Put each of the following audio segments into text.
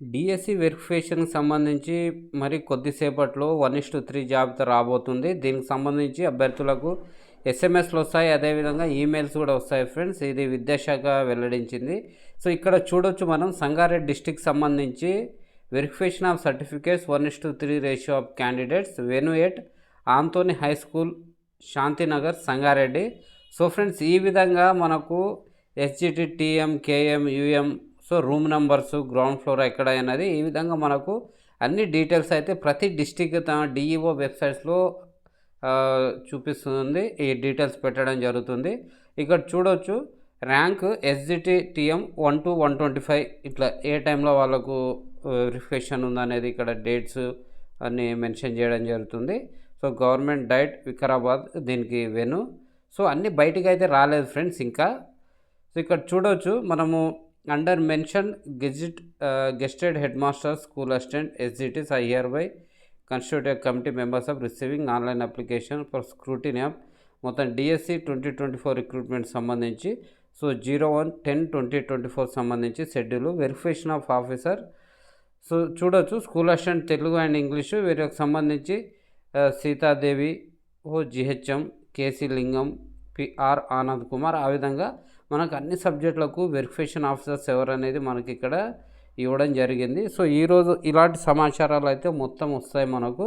DSC వెరిఫికేషన్కి సంబంధించి మరి కొద్దిసేపట్లో వన్ ఇస్ టు త్రీ జాబితా రాబోతుంది. దీనికి సంబంధించి అభ్యర్థులకు ఎస్ఎంఎస్లు వస్తాయి. అదేవిధంగా ఈమెయిల్స్ కూడా వస్తాయి ఫ్రెండ్స్. ఇది విద్యాశాఖ వెల్లడించింది. సో ఇక్కడ చూడొచ్చు మనం సంగారెడ్డి డిస్టిక్ సంబంధించి verification of certificates one is to three ratio of candidates. Venue at Anthony high school Shantinagar Sangareddy. So friends ఈ విధంగా మనకు SGT TM KM UM so room numbers ground floor ఎక్కడ అనేది ఈ విధంగా మనకు అన్ని డీటెయిల్స్ అయితే ప్రతి డిస్టిక్ డిఈఓ వెబ్సైట్స్లో చూపిస్తుంది. ఈ డీటెయిల్స్ పెట్టడం జరుగుతుంది. ఇక్కడ చూడవచ్చు rank SGT TM one two one twenty five ఇట్లా ఏ టైంలో వాళ్ళకు రిఫ్రెషన్ ఉందనేది ఇక్కడ డేట్స్ అన్ని మెన్షన్ చేయడం జరుగుతుంది. సో గవర్నమెంట్ డైట్ వికారాబాద్ దీనికి వెను సో అన్నీ బయటికి అయితే రాలేదు ఫ్రెండ్స్ ఇంకా. సో ఇక్కడ చూడవచ్చు మనము under mention gazette gazetted head master school assistant SGTs I hereby constitutive committee members of receiving online application for scrutiny app మొత్తం DSC twenty twenty four recruitment సంబంధించి. So zero one ten twenty twenty four సంబంధించి schedule verification of officer so చూడొచ్చు school assistant Telugu and English వీరికి సంబంధించి సీతాదేవి ఓ GHM KC Lingam PR Anand Kumar. ఆ విధంగా మనకు అన్ని సబ్జెక్టులకు వెరిఫికేషన్ ఆఫీసర్స్ ఎవరు అనేది మనకి ఇక్కడ ఇవ్వడం జరిగింది. సో ఈరోజు ఇలాంటి సమాచారాలు అయితే మొత్తం వస్తాయి మనకు.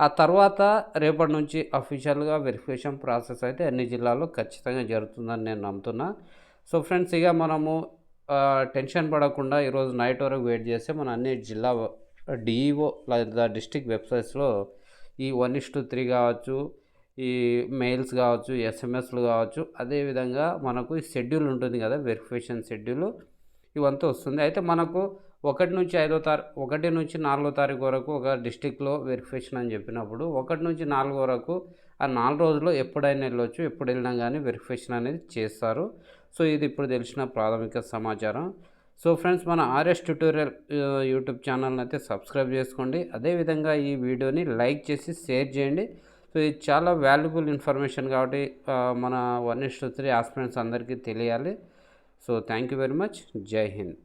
ఆ తర్వాత రేపటి నుంచి అఫీషియల్గా వెరిఫికేషన్ ప్రాసెస్ అయితే అన్ని జిల్లాల్లో ఖచ్చితంగా జరుగుతుందని నేను నమ్ముతున్నా. సో ఫ్రెండ్స్ ఇక మనము టెన్షన్ పడకుండా ఈరోజు నైట్ వరకు వెయిట్ చేస్తే మన అన్ని జిల్లా డిఈఓ లేదా డిస్టిక్ వెబ్సైట్స్లో ఈ వన్ ఇస్ టు త్రీ కావచ్చు ఈ మెయిల్స్ కావచ్చు ఎస్ఎంఎస్లు కావచ్చు అదేవిధంగా మనకు ఈ షెడ్యూల్ ఉంటుంది కదా వెరిఫికేషన్ షెడ్యూల్ ఇవంతా వస్తుంది. అయితే మనకు ఒకటి నుంచి ఐదో తారీఖు ఒకటి నుంచి నాలుగో తారీఖు వరకు ఒక డిస్టిక్లో వెరిఫికేషన్ అని చెప్పినప్పుడు ఒకటి నుంచి నాలుగు వరకు ఆ నాలుగు రోజుల్లో ఎప్పుడైనా వెళ్ళొచ్చు ఎప్పుడు వెళ్ళినా కానీ వెరిఫికేషన్ అనేది చేస్తారు. సో ఇది ఇప్పుడు తెలిసిన ప్రాథమిక సమాచారం. సో ఫ్రెండ్స్ మన ఆర్ఎస్ ట్యూటోరియల్ యూట్యూబ్ ఛానల్ని అయితే సబ్స్క్రైబ్ చేసుకోండి. అదేవిధంగా ఈ వీడియోని లైక్ చేసి షేర్ చేయండి. సో ఇది చాలా వాల్యుబుల్ ఇన్ఫర్మేషన్ కాబట్టి మన వన్ ఇస్ త్రీ ఆస్పిరెంట్స్ అందరికీ తెలియాలి. So thank you very much జై హింద్.